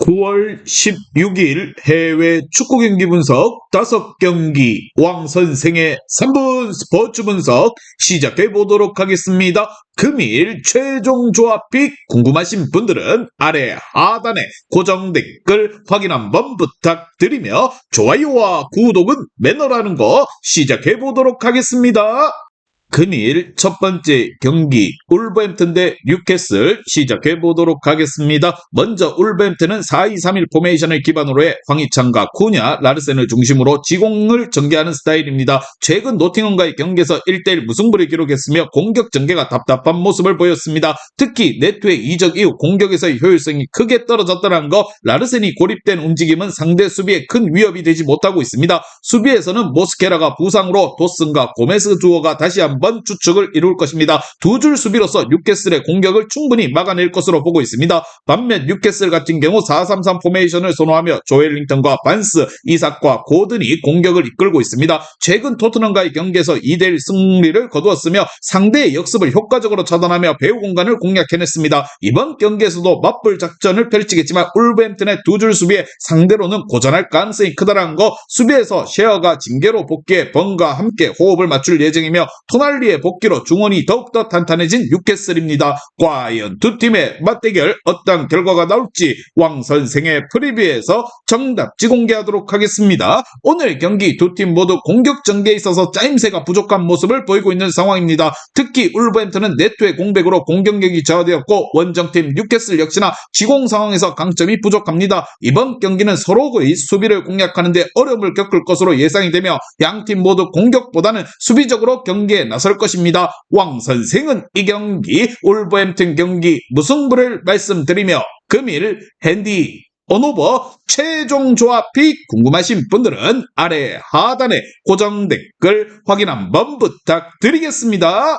9월 16일 해외 축구 경기 분석 5경기 왕 선생의 3분 스포츠 분석 시작해 보도록 하겠습니다. 금일 최종 조합픽 궁금하신 분들은 아래 하단에 고정 댓글 확인 한번 부탁드리며 좋아요와 구독은 매너라는 거 시작해 보도록 하겠습니다. 금일 첫 번째 경기 울버햄튼 대 뉴캐슬 시작해 보도록 하겠습니다. 먼저 울버햄튼은 4-2-3-1 포메이션을 기반으로 해 황희찬과 쿠냐, 라르센을 중심으로 지공을 전개하는 스타일입니다. 최근 노팅엄과의 경기에서 1대1 무승부를 기록했으며 공격 전개가 답답한 모습을 보였습니다. 특히 네트의 이적 이후 공격에서의 효율성이 크게 떨어졌다는 거 라르센이 고립된 움직임은 상대 수비에 큰 위협이 되지 못하고 있습니다. 수비에서는 모스케라가 부상으로 도슨과 고메스 두어가 다시 한번 추측을 이룰 것입니다. 두 줄 수비로서 뉴캐슬의 공격을 충분히 막아낼 것으로 보고 있습니다. 반면 뉴캐슬 같은 경우 4-3-3 포메이션을 선호하며 조엘링턴과 반스, 이삭과 고든이 공격을 이끌고 있습니다. 최근 토트넘과의 경기에서 2대1 승리를 거두었으며 상대의 역습을 효과적으로 차단하며 배후 공간을 공략해냈습니다. 이번 경기에서도 맞불 작전을 펼치겠지만 울버햄튼의 두 줄 수비에 상대로는 고전할 가능성이 크다라는 거 수비에서 셰어가 징계로 복귀해 번과 함께 호흡을 맞출 예정이며 토날 리의 복귀로 중원이 더욱더 탄탄해진 뉴캐슬입니다. 과연 두 팀의 맞대결 어떤 결과가 나올지 왕 선생의 프리뷰에서 정답지 공개하도록 하겠습니다. 오늘 경기 두 팀 모두 공격 전개에 있어서 짜임새가 부족한 모습을 보이고 있는 상황입니다. 특히 울버햄튼은 네트의 공백으로 공격력이 저하되었고 원정팀 뉴캐슬 역시나 지공 상황에서 강점이 부족합니다. 이번 경기는 서로의 수비를 공략하는데 어려움을 겪을 것으로 예상이 되며 양팀 모두 공격보다는 수비적으로 경기에 나설 것입니다. 왕 선생은 이 경기 울버햄튼 경기 무승부를 말씀드리며 금일 핸디 언오버 최종 조합이 궁금하신 분들은 아래 하단에 고정 댓글 확인 한번 부탁드리겠습니다.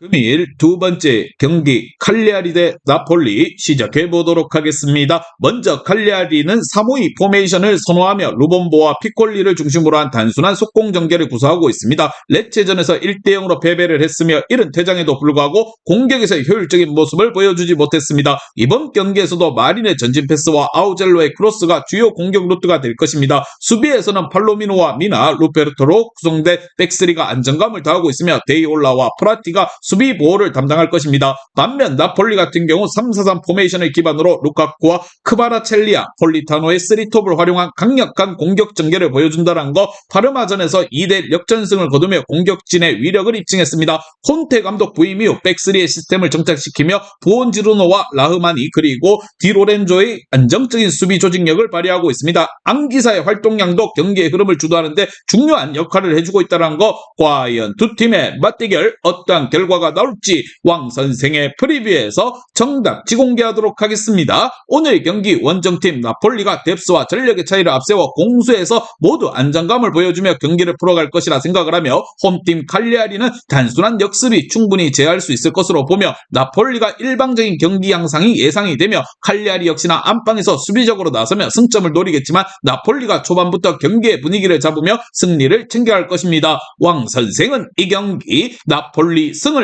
금일 두 번째 경기 칼리아리 대 나폴리 시작해 보도록 하겠습니다. 먼저 칼리아리는 352 포메이션을 선호하며 루본보와 피콜리를 중심으로 한 단순한 속공 전개를 구사하고 있습니다. 레체전에서 1대 0으로 패배를 했으며 이른 퇴장에도 불구하고 공격에서 효율적인 모습을 보여주지 못했습니다. 이번 경기에서도 마린의 전진 패스와 아우젤로의 크로스가 주요 공격 루트가 될 것입니다. 수비에서는 팔로미노와 미나, 루페르토로 구성된 백스리가 안정감을 더하고 있으며 데이올라와 프라티가 수비 보호를 담당할 것입니다. 반면 나폴리 같은 경우 3-4-3 포메이션을 기반으로 루카쿠와 크바라첼리아, 폴리타노의 3톱을 활용한 강력한 공격 전개를 보여준다는 거 파르마전에서 2대 역전승을 거두며 공격진의 위력을 입증했습니다. 콘테 감독 부임 이후 백스리의 시스템을 정착시키며 부온지르노와 라흐마니 그리고 디로렌조의 안정적인 수비 조직력을 발휘하고 있습니다. 안기사의 활동량도 경기의 흐름을 주도하는데 중요한 역할을 해주고 있다는 거 과연 두 팀의 맞대결 어떠한 결과 가 나올지 왕 선생의 프리뷰에서 정답지 공개하도록 하겠습니다. 오늘 경기 원정팀 나폴리가 뎁스와 전력의 차이를 앞세워 공수에서 모두 안정감을 보여주며 경기를 풀어갈 것이라 생각을 하며 홈팀 칼리아리는 단순한 역습이 충분히 제어할 수 있을 것으로 보며 나폴리가 일방적인 경기 양상이 예상이 되며 칼리아리 역시나 안방에서 수비적으로 나서며 승점을 노리겠지만 나폴리가 초반부터 경기의 분위기를 잡으며 승리를 챙겨갈 것입니다. 왕 선생은 이 경기 나폴리 승을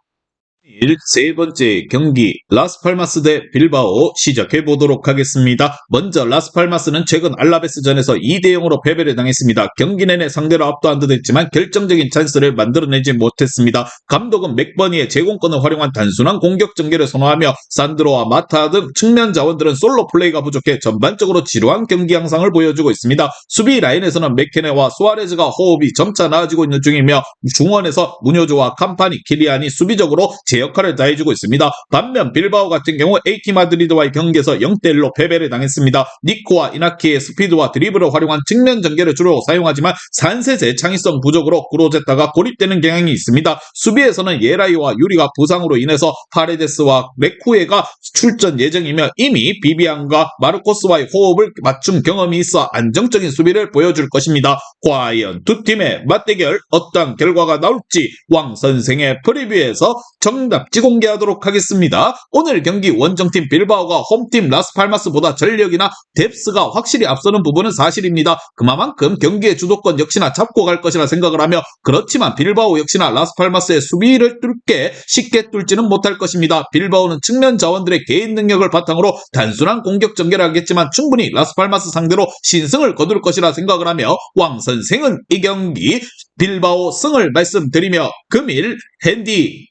일세 번째 경기 라스팔마스 대 빌바오 시작해 보도록 하겠습니다. 먼저 라스팔마스는 최근 알라베스전에서 2대 0으로 패배를 당했습니다. 경기 내내 상대로 압도한 듯 했지만 결정적인 찬스를 만들어내지 못했습니다. 감독은 맥버니의 제공권을 활용한 단순한 공격 전개를 선호하며 산드로와 마타 등 측면 자원들은 솔로 플레이가 부족해 전반적으로 지루한 경기 양상을 보여주고 있습니다. 수비 라인에서는 맥케네와 수아레즈가 호흡이 점차 나아지고 있는 중이며 중원에서 무뇨조와 캄파니, 키리안이 수비적으로 제 역할을 다해주고 있습니다. 반면 빌바오 같은 경우 AT 마드리드와의 경기에서 0대1로 패배를 당했습니다. 니코와 이나키의 스피드와 드리블을 활용한 측면 전개를 주로 사용하지만 산셋의 창의성 부족으로 구로제타가 고립되는 경향이 있습니다. 수비에서는 예라이와 유리가 부상으로 인해서 파레데스와 레쿠에가 출전 예정이며 이미 비비안과 마르코스와의 호흡을 맞춘 경험이 있어 안정적인 수비를 보여줄 것입니다. 과연 두 팀의 맞대결 어떤 결과가 나올지 왕 선생의 프리뷰에서 정답지 공개하도록 하겠습니다. 오늘 경기 원정팀 빌바오가 홈팀 라스팔마스보다 전력이나 뎁스가 확실히 앞서는 부분은 사실입니다. 그만큼 경기의 주도권 역시나 잡고 갈 것이라 생각을 하며 그렇지만 빌바오 역시나 라스팔마스의 수비를 뚫게 쉽게 뚫지는 못할 것입니다. 빌바오는 측면 자원들의 개인 능력을 바탕으로 단순한 공격 전개를 하겠지만 충분히 라스팔마스 상대로 신승을 거둘 것이라 생각을 하며 왕 선생은 이 경기 빌바오 승을 말씀드리며 금일 핸디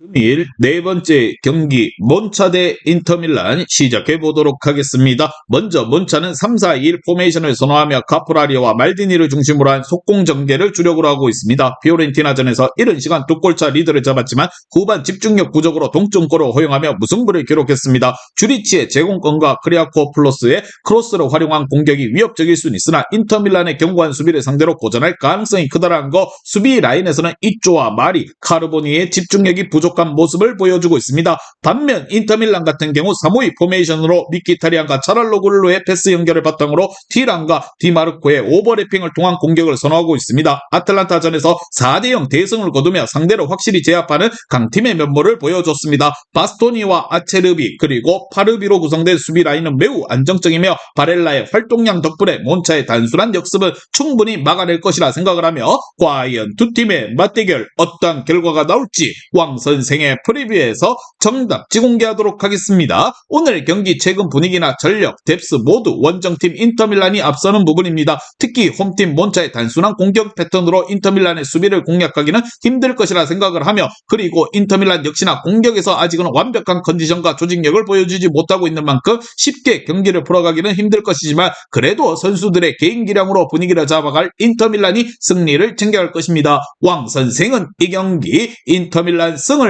금일 네 번째 경기 몬차 대 인터밀란 시작해 보도록 하겠습니다. 먼저 몬차는 3-4-2-1 포메이션을 선호하며 카프라리오와 말디니를 중심으로 한 속공 전개를 주력으로 하고 있습니다. 피오렌티나전에서 이른 시간 두 골차 리드를 잡았지만 후반 집중력 부족으로 동점골을 허용하며 무승부를 기록했습니다. 주리치의 제공권과 크리아코 플러스의 크로스를 활용한 공격이 위협적일 수는 있으나 인터밀란의 견고한 수비를 상대로 고전할 가능성이 크다라는 거 수비 라인에서는 이조와 마리, 카르보니의 집중력이 부족 한 모습을 보여주고 있습니다. 반면 인터밀란 같은 경우 3-5-2 포메이션으로 미키타리안과 차랄로굴로의 패스 연결을 바탕으로 티란과 디마르코의 오버래핑을 통한 공격을 선호하고 있습니다. 아틀란타전에서 4대0 대승을 거두며 상대를 확실히 제압하는 강팀의 면모를 보여줬습니다. 바스토니와 아체르비 그리고 파르비로 구성된 수비 라인은 매우 안정적이며 바렐라의 활동량 덕분에 몬차의 단순한 역습은 충분히 막아낼 것이라 생각을 하며 과연 두 팀의 맞대결 어떠한 결과가 나올지 왕선 생의 프리뷰에서 정답지 공개하도록 하겠습니다. 오늘 경기 최근 분위기나 전력, 뎁스 모두 원정팀 인터밀란이 앞서는 부분입니다. 특히 홈팀 몬차의 단순한 공격 패턴으로 인터밀란의 수비를 공략하기는 힘들 것이라 생각을 하며 그리고 인터밀란 역시나 공격에서 아직은 완벽한 컨디션과 조직력을 보여주지 못하고 있는 만큼 쉽게 경기를 풀어가기는 힘들 것이지만 그래도 선수들의 개인 기량으로 분위기를 잡아갈 인터밀란이 승리를 챙겨갈 것입니다. 왕 선생은 이 경기 인터밀란 승을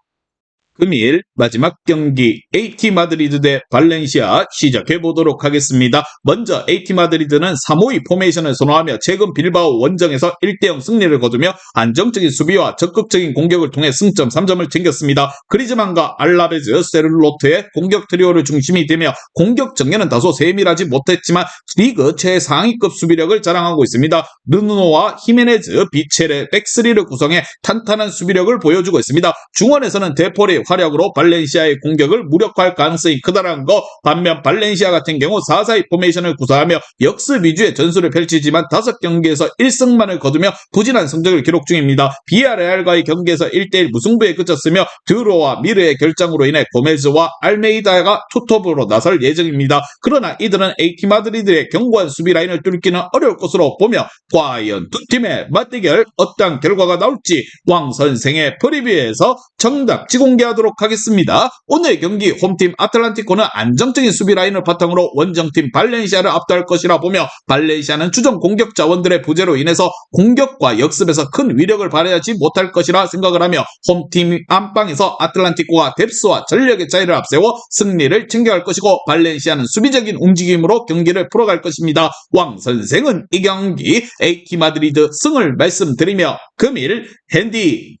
금일 마지막 경기 AT 마드리드 대 발렌시아 시작해 보도록 하겠습니다. 먼저 AT 마드리드는 3-5-2 포메이션을 선호하며 최근 빌바오 원정에서 1대0 승리를 거두며 안정적인 수비와 적극적인 공격을 통해 승점 3점을 챙겼습니다. 그리즈만과 알라베즈, 세를로트의 공격 트리오를 중심이 되며 공격 정예는 다소 세밀하지 못했지만 리그 최상위급 수비력을 자랑하고 있습니다. 르누노와 히메네즈, 비체레, 백스리를 구성해 탄탄한 수비력을 보여주고 있습니다. 중원에서는 데 폴의 활약으로 발렌시아의 공격을 무력화할 가능성이 크다라는 거 반면 발렌시아 같은 경우 4-4-2 포메이션을 구사하며 역습 위주의 전술을 펼치지만 5경기에서 1승만을 거두며 부진한 성적을 기록 중입니다. 비아레알과의 경기에서 1대1 무승부에 그쳤으며 드로와 미르의 결장으로 인해 고메즈와 알메이다가 투톱으로 나설 예정입니다. 그러나 이들은 AT 마드리드의 견고한 수비 라인을 뚫기는 어려울 것으로 보며 과연 두 팀의 맞대결 어떤 결과가 나올지 왕 선생의 프리뷰에서 정답 지공개하도록 공개하도록 하겠습니다. 오늘 경기 홈팀 아틀란티코는 안정적인 수비 라인을 바탕으로 원정팀 발렌시아를 압도할 것이라 보며 발렌시아는 주전 공격 자원들의 부재로 인해서 공격과 역습에서 큰 위력을 발휘하지 못할 것이라 생각을 하며 홈팀 안방에서 아틀란티코가 뎁스와 전력의 차이를 앞세워 승리를 챙겨갈 것이고 발렌시아는 수비적인 움직임으로 경기를 풀어갈 것입니다. 왕 선생은 이 경기 에이티 마드리드 승을 말씀드리며 금일 핸디